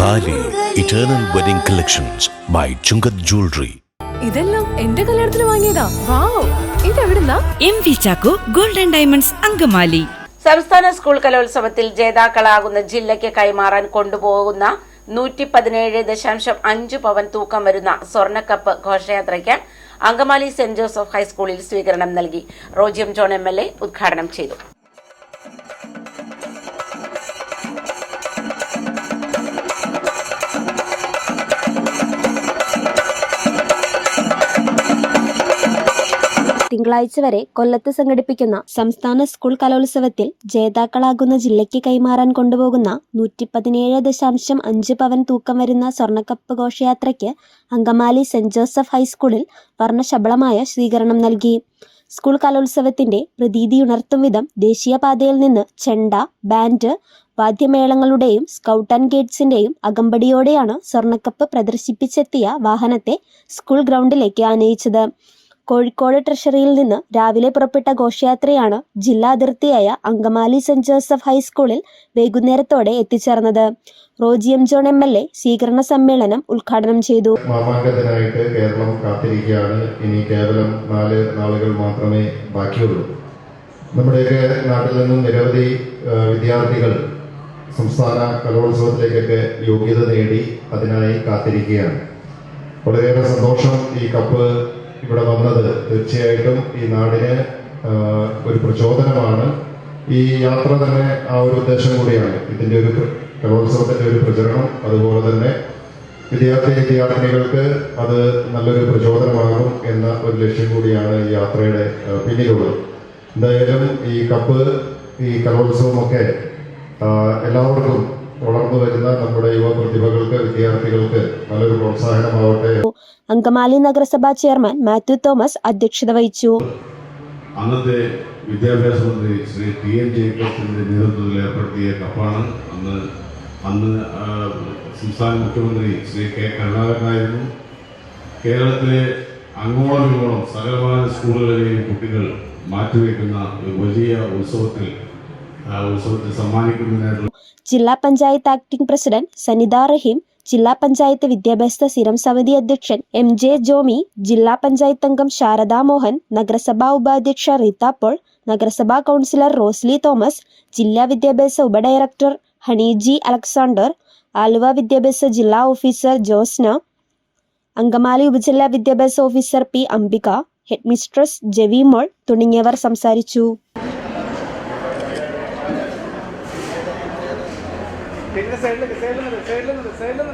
Thali eternal wedding collections by Chungath jewellery ഇതെല്ലാം എന്റെ കല്യാണത്തിന് വാങ്ങിയതാ. Wow. ഇതെവിടുന്നാ? M V Chacko golden diamonds Angamaly. സംസ്ഥാന സ്കൂൾ കലോത്സവത്തിൽ ജേതാക്കളാകുന്ന ജില്ലയ്ക്ക് കൈമാറാൻ കൊണ്ടുപോകുന്ന നൂറ്റി പതിനേഴ് ദശാംശം അഞ്ച് പവൻ തൂക്കം വരുന്ന സ്വർണക്കപ്പ് ഘോഷയാത്രയ്ക്ക് അങ്കമാലി സെന്റ് ജോസഫ് ഹൈസ്കൂളിൽ സ്വീകരണം നൽകി. റോജിയം ജോൺ എം എൽ എ ഉദ്ഘാടനം ചെയ്തു. തിങ്കളാഴ്ച വരെ കൊല്ലത്ത് സംഘടിപ്പിക്കുന്ന സംസ്ഥാന സ്കൂൾ കലോത്സവത്തിൽ ജേതാക്കളാകുന്ന ജില്ലയ്ക്ക് കൈമാറാൻ കൊണ്ടുപോകുന്ന നൂറ്റി പതിനേഴ് ദശാംശം അഞ്ച് പവൻ തൂക്കം വരുന്ന സ്വർണക്കപ്പ് ഘോഷയാത്രയ്ക്ക് അങ്കമാലി സെന്റ് ജോസഫ് ഹൈസ്കൂളിൽ വർണശബളമായ സ്വീകരണം നൽകി. സ്കൂൾ കലോത്സവത്തിന്റെ പ്രതീതിയുണർത്തും വിധം ദേശീയപാതയിൽ നിന്ന് ചെണ്ട ബാൻഡ് വാദ്യമേളങ്ങളുടെയും സ്കൗട്ട് ആൻഡ് ഗേറ്റ്സിന്റെയും അകമ്പടിയോടെയാണ് സ്വർണക്കപ്പ് പ്രദർശിപ്പിച്ചെത്തിയ വാഹനത്തെ സ്കൂൾ ഗ്രൗണ്ടിലേക്ക് ആനയിച്ചത്. കോഴിക്കോട് ട്രഷറിയിൽ നിന്ന് രാവിലെ പുറപ്പെട്ട ഘോഷയാത്രയാണ് ജില്ലാ അതിർത്തിയായ അങ്കമാലി സെന്റ് ജോസഫ് ഹൈസ്കൂളിൽ വൈകുന്നേരത്തോടെ എത്തിച്ചേർന്നത്. Roji M John M L A സ്വീകരണ സമ്മേളനം ഉദ്ഘാടനം ചെയ്തു. കേരളം കാത്തിരിക്കുകയാണ്. ഇനി കേവലം നാല് നാളുകൾ മാത്രമേ ബാക്കിയുള്ളൂ. നമ്മുടെയൊക്കെ നാട്ടിൽ നിന്നും നിരവധി വിദ്യാർത്ഥികൾ സംസ്ഥാന കലോത്സവത്തിലേക്കൊക്കെ യോഗ്യത നേടി അതിനായി കാത്തിരിക്കുകയാണ്. വളരെയേറെ സന്തോഷം ഈ കപ്പ് ഇവിടെ വന്നത് തീർച്ചയായിട്ടും ഈ നാടിന് ഒരു പ്രചോദനമാണ്. ഈ യാത്ര തന്നെ ആ ഒരു ഉദ്ദേശം കൂടിയാണ്. ഇതിന്റെ ഒരു കലോത്സവത്തിന്റെ ഒരു പ്രചരണം അതുപോലെ തന്നെ വിദ്യാർത്ഥി വിദ്യാർത്ഥിനികൾക്ക് അത് നല്ലൊരു പ്രചോദനമാകും എന്ന ഒരു ലക്ഷ്യം കൂടിയാണ് ഈ യാത്രയുടെ പിന്നിലുള്ളത്. എന്തായാലും ഈ കപ്പ് ഈ കലോത്സവമൊക്കെ എല്ലാവർക്കും വളർന്നു വരുന്ന നമ്മുടെ യുവ പ്രതിഭകൾക്ക് വിദ്യാർത്ഥികൾക്ക് നല്ലൊരു പ്രോത്സാഹനമാവട്ടെ. അങ്കമാലി നഗരസഭാ ചെയർമാൻ മാത്യു തോമസ് അധ്യക്ഷത വഹിച്ചു. അന്നത്തെ വിദ്യാഭ്യാസ മന്ത്രി ശ്രീ ടി എൻ ജേക്കബിന്റെ നേതൃത്വത്തിൽ ഏർപ്പെടുത്തിയ കപ്പാണ്. അന്ന് അന്ന് സംസ്ഥാന മുഖ്യമന്ത്രി ശ്രീ കെ കരുണാകരനായിരുന്നു. കേരളത്തിലെ അങ്ങോളം ഇങ്ങോളം സകലമായ സ്കൂളുകളിലെയും കുട്ടികൾ മാറ്റിവെക്കുന്ന ഒരു വലിയ ഉത്സവത്തിൽ ജില്ലാ പഞ്ചായത്ത് ആക്ടിംഗ് പ്രസിഡന്റ് സനിത റഹീം ജില്ലാ പഞ്ചായത്ത് വിദ്യാഭ്യാസ സ്ഥിരം സമിതി അധ്യക്ഷൻ എം ജെ ജോമി ജില്ലാ പഞ്ചായത്ത് അംഗം ശാരദാ മോഹൻ നഗരസഭാ ഉപാധ്യക്ഷ റീത്ത പോൾ നഗരസഭാ കൗൺസിലർ റോസ്ലി തോമസ് ജില്ലാ വിദ്യാഭ്യാസ ഉപഡയറക്ടർ ഹണിജി അലക്സാണ്ടർ ആലുവ വിദ്യാഭ്യാസ ജില്ലാ ഓഫീസർ ജോസ്ന അങ്കമാലി ഉപജില്ലാ വിദ്യാഭ്യാസ officer P Ambika headmistress Mol തുടങ്ങിയവർ സംസാരിച്ചു. സൈഡിൽ സൈഡിൽ സൈഡിൽ